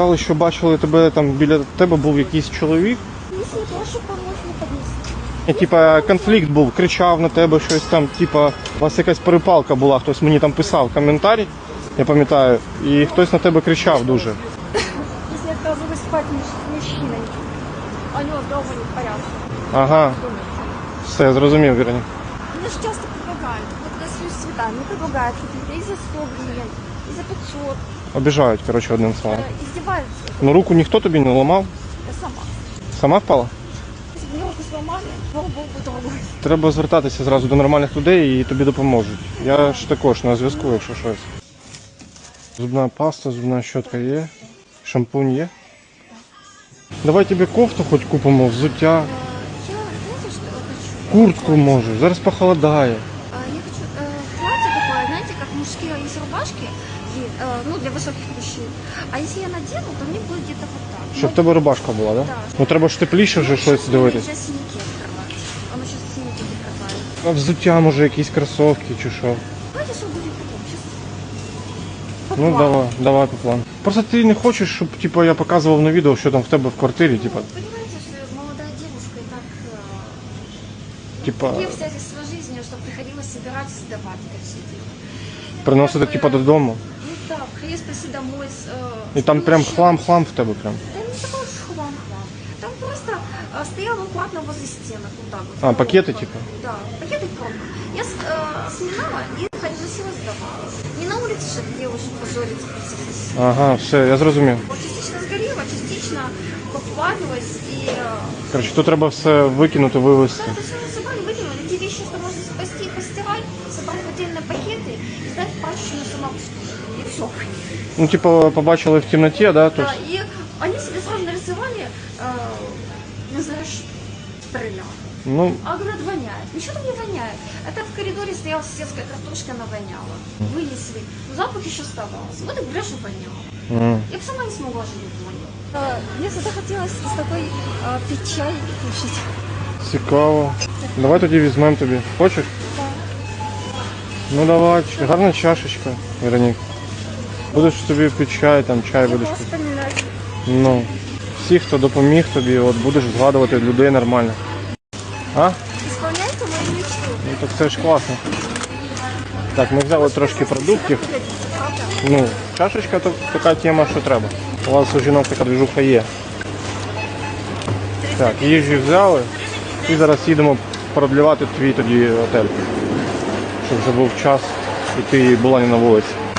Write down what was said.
Сказали, що бачили тебе там біля тебе був якийсь чоловік. Не. І, типа конфлікт був, кричав на тебе щось там, типа, у вас якась перепалка була, хтось мені там писав коментарі, я пам'ятаю, і хтось на тебе кричав дуже. Если отказываюсь спать муж- с а у него дома не в порядке. Ага, все, зрозумів, Віроні. Мне же часто предлагают. Вот когда связь с цветами, мне предлагают какие-то и за 100 гривен, и за 500. Обіжають, коротше, одним словом. Э, издеваются. Ну руку ніхто тобі не ламав? Я сама. Сама впала? Если бы мне руку сломали, слава богу, другой. Треба звертатися зразу до нормальних людей і тобі допоможуть. Я ж також на зв'язку, якщо щось. Зубна паста, зубна щотка є. Шампунь є. Давай тобі кофту хоч купимо, взуття, Я, знаете, что я хочу? куртку може. Зараз похолодає знаете, как мужские есть рубашки, и, э, ну, для высоких мужчин. А если я надену, то мне будет где-то вот так. Щоб в Ну, тебе рубашка була, так? Да? Так. Ну треба ж тепліше вже щось дивитись. Сейчас синяки открывать. Оно сейчас синяки закрывает. А взуття може якісь кросовки чи що. Давайте что будет потом. Сейчас. Ну давай, давай по плану. Просто ти не хочеш, щоб типу, я показував на відео, що там в тебе в квартирі, типу, Понимаете, что молодая девушка и так... Э, типа, такие обстоятельства жизни, что приходилось собирать и сдавать это все дело. Приносити типу, додому. Ну приезд прийти домой. Э, І там с прям хлам-хлам в тебе прям. Да не такой уж хлам-хлам. Там просто э, стоял аккуратно возле стенок, вот так вот. А, пакеты типа? Да, пакеты коробка. Я э, сминала и носила сдавала. Не на улице же девушек позориться соседях. Ага, все, я зрозумів. Частично сгорела, частично поплавилась и... э, Коротше, тут треба все викинути, вивезти. Да, это выкинули. Те вещи, что можно спасти и постирать, собрать в отдельные пакеты и сдать в прачечную самообслуживание. И все. Ну, типу, побачили в темноті, да, тут. Да, и они себе сразу нарисовали, э, не знаю, ш- стрелял. Ну, А говорят, воняет. Ничего там не воняет. Это в коридоре стояла соседская картошка, она воняла. Вынесли. Но запах еще оставался. Вот и говорят, что воняло. м. Я бы сама не смогла жить в воне. Мне всегда хотелось с такой чай и кушать. Цікаво. Давай тоді візьмемо тобі. Хочеш? Ну давай, гарна чашечка, Веронік. Будеш тобі під чай, там чай будеш пити. Ну, всі, хто допоміг тобі, от будеш згадувати людей нормально. А? Исполняйте мою мечту. Ну так це ж класно. Так, ми взяли трошки продуктів. Ну, чашечка то така тема, що треба. У вас у жінок така движуха є. Так, їжі взяли. І зараз їдемо продлівати твій тоді готель. Щоб вже був час і ти була не на вулиці.